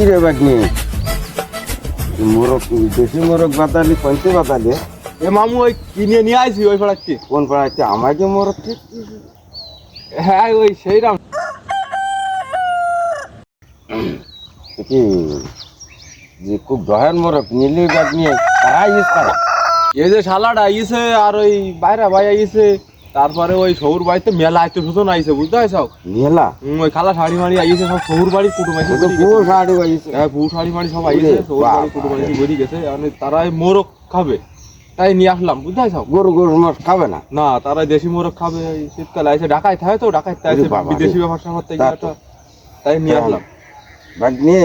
কি রে বাগনি? মোরগ দেশি মোরগ বাতালি পঞ্চে বাতালে এ মামু ওই কিনে নিয়ে আইছি ওই পাড়াতে। কোন পাড়াতে? আমাকে মোরগ হ্যাঁ ওই সেই রাম। কি? যে খুব দহের মোরগ নীলি বাগনি তারা ইউজ করে। এই যে শালাটা আইছে আর ওই বাইরে ভাই আইছে। তারপরে ওই শহুর বাড়িতে মেলা আইতে সুতন আইছে বুঝতে পারছ? নিলা ওই খালা শাড়ি মাড়ি আইছে সব শহুর বাড়ির কুটুম আইছে পুরো শাড়ি বাইছে হ্যাঁ বউ শাড়ি মাড়ি সব আইছে শহুর বাড়ির কুটুম আইছে বেরিয়ে গেছে? মানে তারাই মোরগ খাবে তাই নিয়ে আসলাম বুঝতে পারছ? গরু গরু মাছ খাবে না? না তারাই দেশি মোরগ খাবে শীতকালে আইছে ঢাকায় থাকে তো ঢাকায় আইছে। বিদেশি ব্যাপার স্যাপার থেকে তা তো। তাই নিয়ে আসলাম। বাগনি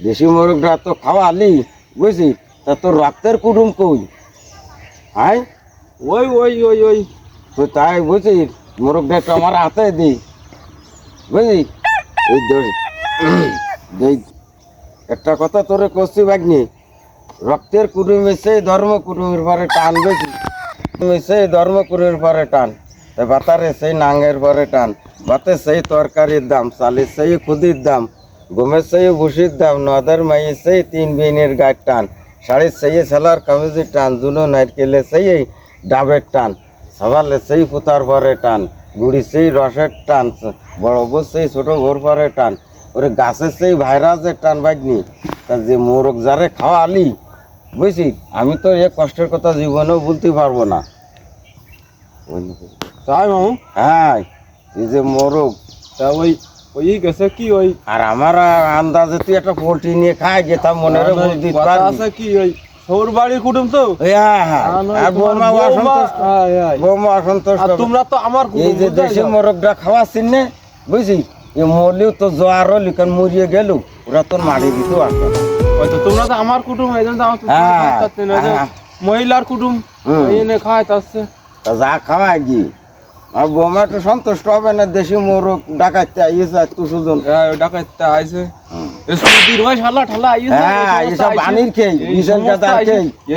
দেশি মোরগটা তো খাওয়ালি বুঝছি? তা তোর রক্তের কুটুম কই? হাই ওই ওই ওই ওই তাই বুঝছি মোরগটা একটু আমার হাতে দি। বুঝলি? এই ধর- এই একটা কথা তোরে কষি বাগনি রক্তের কুটুম এসে ধর্ম কুটুমের পরে টান বেশি এসে ধর্ম কুটুমের পরে টান বাতারে সেই নাঙ্গের পরে টান বাতে সেই তরকারির দাম, চালের সেই খুদির দাম গমের সেই ভুসির দাম, নদের মাইয়ে সেই তিন বিনের গায়ের টান, শাড়ির সেই সেলার কামিজের টান, জুনো নারকেলের সেই ডাবের টান সবালে সেই পুতার পরে টান গুড়ি সেই রসের টান বড় বউ সেই ছোট ঘোর পরে টান ওরে গাছের সেই ভাইরাসের টান বাগনি তা যে মোরগ যারে খাওয়ালি বুঝছি? আমি তো এ কষ্টের কথা জীবনেও বলতে পারব না। তাই মামু? হ্যাঁ এই যে মোরগ তা ওই ওই গেছে কি ওই? আর আমার আন্দাজে তুই একটা পোল্ট্রি নিয়ে খাই যেতাম মনে রে আছে কি ওই বাড়ির কুটুম তো? হ্যাঁ হ্যাঁ। আর তোমার বৌমা হ্যাঁ, হ্যাঁ। বৌমা তো আমার এই যে বুঝতে দেশি পারছ? মোরগটা খাওয়াচ্ছিস না বুঝছি? এ মরলেও তো জ্বর হলি কারণ মরিয়ে গেল। ওরা তোর মারি দিতে তো তোমরা তো আমার কুটুম তো তো হ্যাঁ, হ্যাঁ। মহিলার কুটুম এনে খায় তাচ্ছে যা খাওয়াই কি আর বৌমা একটু সন্তুষ্ট হবে না দেশি মোরগ ডাকাইতে তুই সুজন ডাকাইতে আইছে। হ্যাঁ,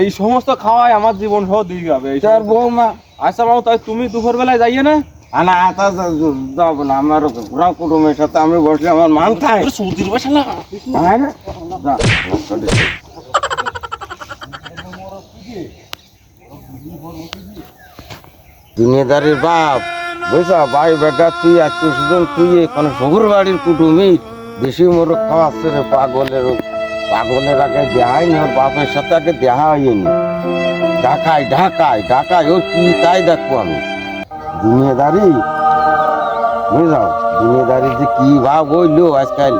এই সমস্ত খাওয়াই আমার জীবন সহ দিয়ে যাবে। বৌমা। আচ্ছা মামু তাই তুমি দুপুর বেলায় যাইয়ে না? আনা আতা যাব না আমার কুটুমের সাথে আমি বসলে আমার মান খায়। না? দুনিয়াদারির বাপ বুঝছ? ভাই বেটা তুই আত্মীয় স্বজন তুই এখন শহুর বাড়ির কুটুমি। দেশি মোরগ খাওয়াচ্ছে রে পাগলের পাগলের আগে দেহাই না, বাপের সাথে আগে দেখা হয়নি। ঢাকায় ঢাকায় ঢাকায়, ও কি তাই দেখব আমি? দুনিয়াদারি বুঝলাম দুনিয়াদারি যে কি ভাব হইল আজকাল।